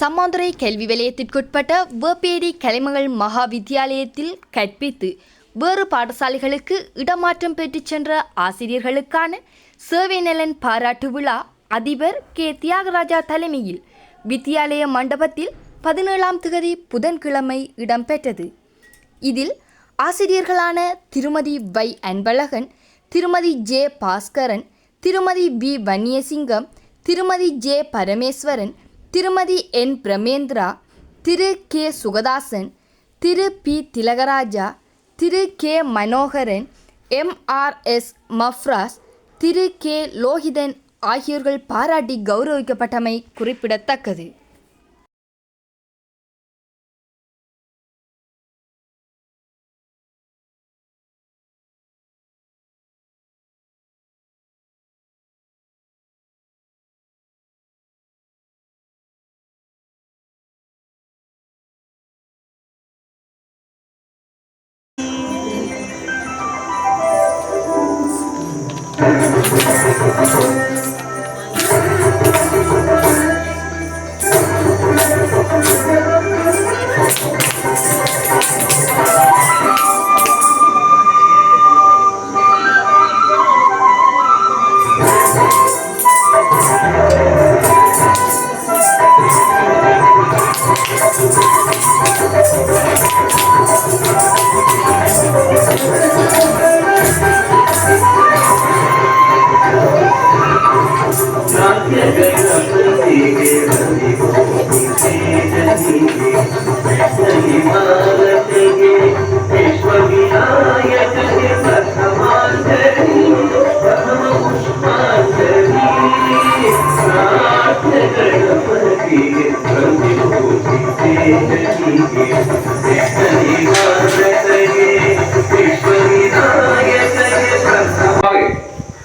சம்மாந்துறை கல்வி வலயத்திற்குட்பட்ட வேப்பேரி கலைமகள் மகா வித்தியாலயத்தில் கற்பித்து வேறு பாடசாலைகளுக்கு இடமாற்றம் பெற்றுச் சென்ற ஆசிரியர்களுக்கான சேவை நலன் பாராட்டு விழா அதிபர் கே. தியாகராஜா தலைமையில் வித்தியாலய மண்டபத்தில் பதினேழாம் திகதி புதன்கிழமை இடம்பெற்றது. இதில் ஆசிரியர்களான திருமதி வை. அன்பழகன் திருமதி ஜே. பாஸ்கரன் திருமதி வி வன்னியசிங்கம் திருமதி ஜே. பரமேஸ்வரன் திருமதி என். பிரமேந்திரா திரு. கே. சுகதாசன் திரு. பி. திலகராஜா திரு. K. Manoharan M. R. S. Mafras திரு. கே. லோகிதன் ஆகியோர்கள் பாராட்டி கௌரவிக்கப்பட்டமை குறிப்பிடத்தக்கது.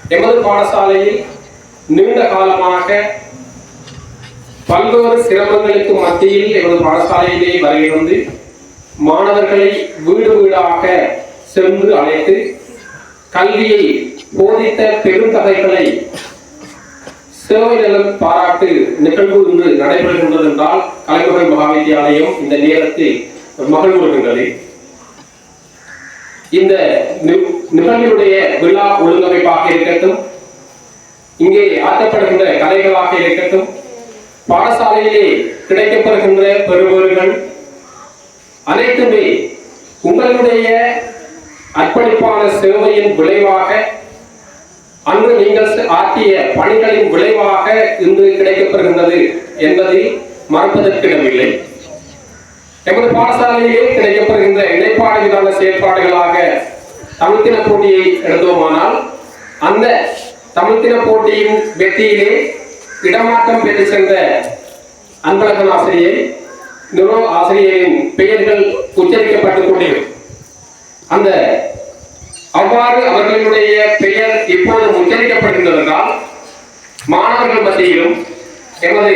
எமது பாடசாலையில் நீண்ட காலமாக பல்வேறு சிரமங்களுக்கு மத்தியில் எமது பாடசாலையிலே வருகை வந்து மாணவர்களை வீடு வீடாக சென்று அழைத்து கல்வியை போதித்த பெருந்தகைகளை சேவை நலன் பாராட்டு நிகழ்வு இன்று நடைபெறுகின்றது என்றால் கலைமகள் மகாவித்தியாலயம் இந்த நேரத்தில் மகிழ்வுகின்றது இந்த நிகழ்வினுடைய விழா ஒழுங்கமைப்பாக இருக்கட்டும் இங்கே ஆற்றப்படுகின்ற கலைகளாக இருக்கட்டும் பாடசாலையிலே கிடைக்கப்பெறுகின்ற பெறுபவர்கள் அனைத்துமே உங்களுடைய அர்ப்பணிப்பான சேவையின் விளைவாக அங்கு நீங்கள் ஆற்றிய பணிகளின் விளைவாக இன்று கிடைக்கப்பெறுகின்றது என்பதை மறப்பதற்கிடமில்லை. எமது பாடசாலையிலே கிடைக்கப்பெறுகின்ற இணைப்பாடு விதான செயற்பாடுகளாக தமிழ்த்தின போட்டியை எடுத்தோமானால் அந்த தமிழ்த்தின போட்டியின் வெற்றியிலே இடமாற்றம் பெற்று சென்ற அன்பழகன் ஆசிரியை நிரோ ஆசிரியரின் பெயர்கள் உச்சரிக்கப்பட்டுக் கொண்டிருக்கும். அந்த அவ்வாறு அவர்களுடைய மாணவர்கள் மத்தியிலும் எமது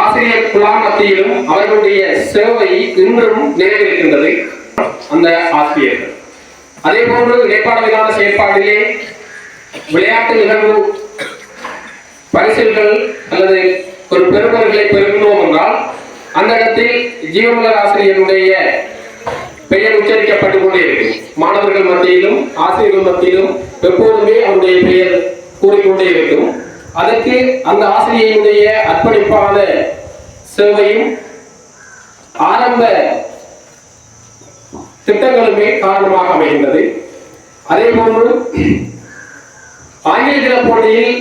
ஆசிரியர் குழா மத்தியிலும் அவர்களுடைய சேவை இன்றும் நிறைவேறுகின்றது அந்த ஆசிரியர்கள். அதே போன்று இடைப்பாடலான செயற்பாட்டிலே விளையாட்டு நிகழ்வு பரிசில்கள் அல்லது ஒரு பெருமர்களை பெறுகின்றோம் என்றால் அந்த இடத்தில் ஜீவமலர் ஆசிரியருடைய பெயர் உச்சரிக்கப்பட்டு கொண்டே இருக்கும். மாணவர்கள் மத்தியிலும் ஆசிரியர்கள் மத்தியிலும் எப்போதுமே அவருடைய பெயர் கூறிக்கொண்டே இருக்கும். அதற்கு அந்த ஆசிரியருடைய அர்ப்பணிப்பான சேவையும் ஆரம்ப திட்டங்களுமே காரணமாக அமைகின்றது. அதே போன்று ஆங்கில தின போட்டியில்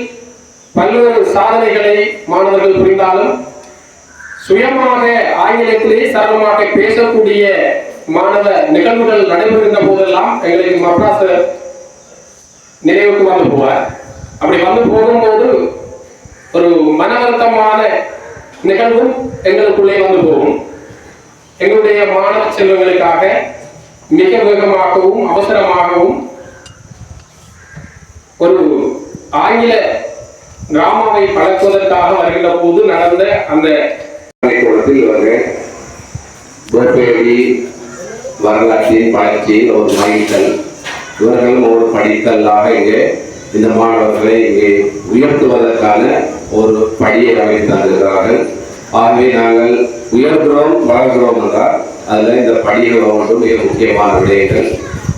பல்வேறு சாதனைகளை மாணவர்கள் புரிந்தாலும் சுயமாக ஆங்கிலத்திலே சரளமாக பேசக்கூடிய மாணவ நிகழ்வுகள் நடைபெறுகின்ற போதெல்லாம் எங்களுக்கு மப்ராசர் நினைவுக்கு வந்து போவார். அப்படி வந்து போகும்போது ஒரு மனவருத்தமான நிகழ்வும் எங்களுக்குள்ளே வந்து போகும். எங்களுடைய மாணவ செல்வங்களுக்காக மிக வேகமாகவும் அவசரமாகவும் ஒரு ஆங்கில டிராமாவை பழக்குவதற்காக வருகின்ற போது நடந்த அந்த பள்ளிக்கூடத்தில் இவர்கள் வேப்பேரி வரலாற்றின் பயிற்சியில் ஒரு மகிழ்த்தல் இவர்களும் ஒரு படித்தல்லாக இங்கே இந்த மாணவர்களை இங்கே உயர்த்துவதற்கான ஒரு பணியை அமைத்து ஆகவே நாங்கள் உயர்கிறோம் வளர்கிறோம் என்றால் அதில் இந்த பணிகள் ஒன்றும் மிக முக்கியமான விடயங்கள்.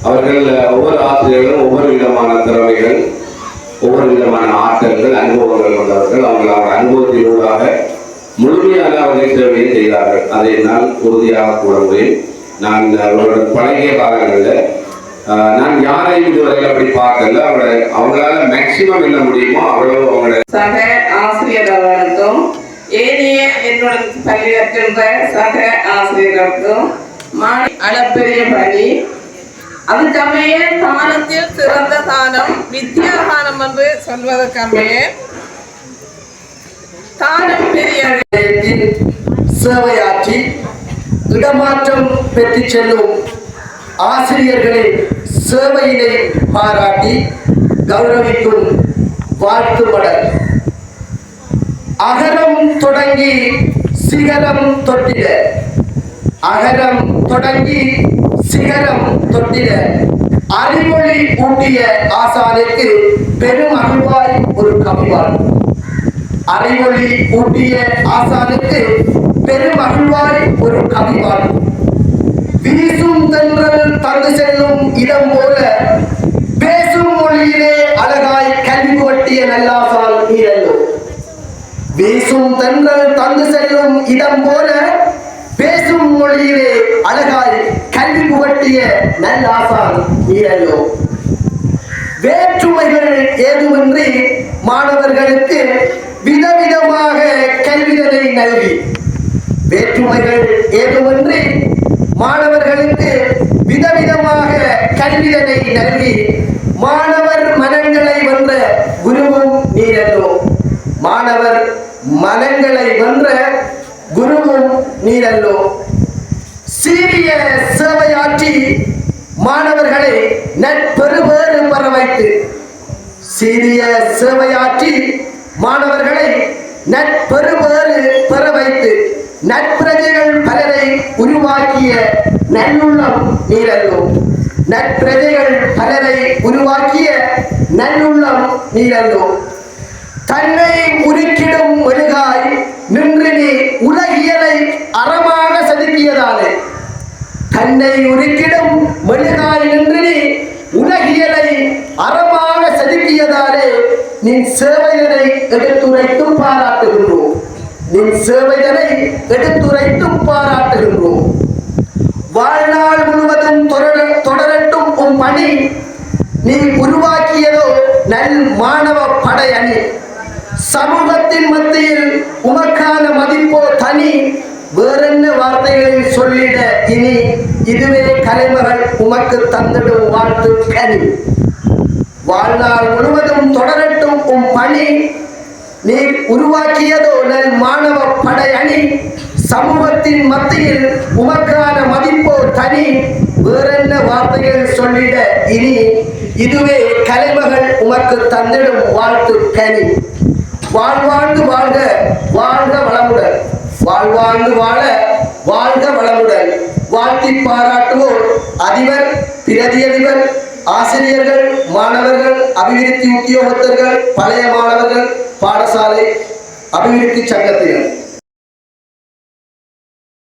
அவர்கள் ஒவ்வொரு ஆசிரியர்களும் ஒவ்வொரு விதமான திறமைகள் ஒவ்வொரு விதமான ஆற்றல்கள் அனுபவங்கள் கொண்டவர்கள். அவர்கள் அவர் அனுபவத்தினூடாக முழுமையாக அவர்களை சேவையை செய்தார்கள். அதை என்னால் உறுதியாக கூற முடியும். நான் அவர்களுடன் பழகிய காலங்களில் நான் யாரையும் இதுவரையில் அப்படி பார்க்கல. அவளை அவங்களால மேக்சிமம் என்ன முடியுமோ அவ்வளவு அவங்களோட சக ஆசிரியர் அவர்களுக்கும் ஏனைய என்னுடன் பள்ளி சக ஆசிரியர்களுக்கும் மாடி அளப்பெரிய பணி அதுக்கமைய தானத்தில் சிறந்த தானம் வித்யாதானம் என்று சொல்வதற்கமைய தானம் பெரிய சேவையாற்றி இடமாற்றம் பெற்று செல்லும் ஆசிரியர்களின் சேவையினை பாராட்டி கௌரவிக்கும் வாழ்த்து மடல். அகரம் தொடங்கி சிகரம் தொட்டிட. அகரம் தொடங்கி சிகரம் தொட்டிட. அறிமொழி ஊட்டிய ஆசானுக்கு பெரும் அருள்வாய் ஒரு கவிவாள். அறிமொழி ஊட்டிய ஆசானுக்கு பெரும் அகழ்வாய் ஒரு கவிவாள். வீசும் தந்து செல்லும் இடம் போல பேசும் மொழியிலே அழகாய் கல்வி கொட்டிய நல்லாசால் நீரல்லோ. வீசும் தென்றல் தந்து செல்லும் இடம் போல பேசும் மொழியிலே அழகாய் கல்வி புகட்டிய நல்லாசான் நீரல்லோ. வேற்றுமைகள் ஏதுமின்றி மாணவர்களுக்கு விதவிதமாக கல்விகளை நல்கி. வேற்றுமைகள் ஏதுமின்றி மாணவர்களுக்கு விதவிதமாக கல்விகளை நல்கி மாணவர் மனங்களை வென்ற குருவும் நீரல்லோ. மாணவர் மனங்களை வென்ற குருவும் நீரல்லோ. சீரிய சேவையாற்றி மாணவர்களை நட்பெருவேறு பெற வைத்து சீரிய சேவையாற்றி மாணவர்களை நட்பெருவேறு பெற வைத்து நட்பு உருவாக்கிய நல்லுள்ளம் நீரல்லும் நட்பிரஜைகள் பலரை உருவாக்கிய நல்லுள்ளம் நீரல்லும் தன்னை உருக்கிடும் மெழுகாய் நின்று நீ உலகியலை அறமாக செதுக்கியதானே தன்னை உருக்கிடும் மெழுகாய் நின்று நீ உலகியலை அறமாக செதுக்கியதாலே நின் சேவையனை எடுத்துரைத்து பாராட்டுகின்றோம் உன் சேவையனை எடுத்துரைத்து பாராட்டுகின்றோம். வாழ்நாள் முழுவதும் தொடரட்டும் உன் பணி. நீ உருவாக்கியதோ நல் மாணவ படை அணி. சமூகத்தின் மத்தியில் உமக்கான மதிப்போ தனி. வேறென்ன வார்த்தைகளில் சொல்லிட இனி இதுவே கலைமகள் உமக்கு தந்திடும் வாழ்த்து கனி. வாழ்நாள் முழுவதும் தொடரட்டும் உன் பணி. நீ உருவாக்கியதோ நல் மாணவ சமூகத்தின் மத்தியில் உமக்கான மதிப்போ தனி. வேறென்ன வார்த்தைகள் சொல்லிட இனி இதுவே கலைமகள் உமக்கு தந்திடும் வாழ்த்து கனி. வாழ்வாழ்ந்து வாழ்க வாழ்க வளமுடன். வாழ்வாழ்ந்து வாழ வாழ்க வளமுடன். வாழ்த்தி பாராட்டுவோர் அதிபர் பிரதியதிபர் ஆசிரியர்கள் மாணவர்கள் அபிவிருத்தி உத்தியோகத்தர்கள் பழைய மாணவர்கள் பாடசாலை அபிவிருத்தி சங்கத்தினர்.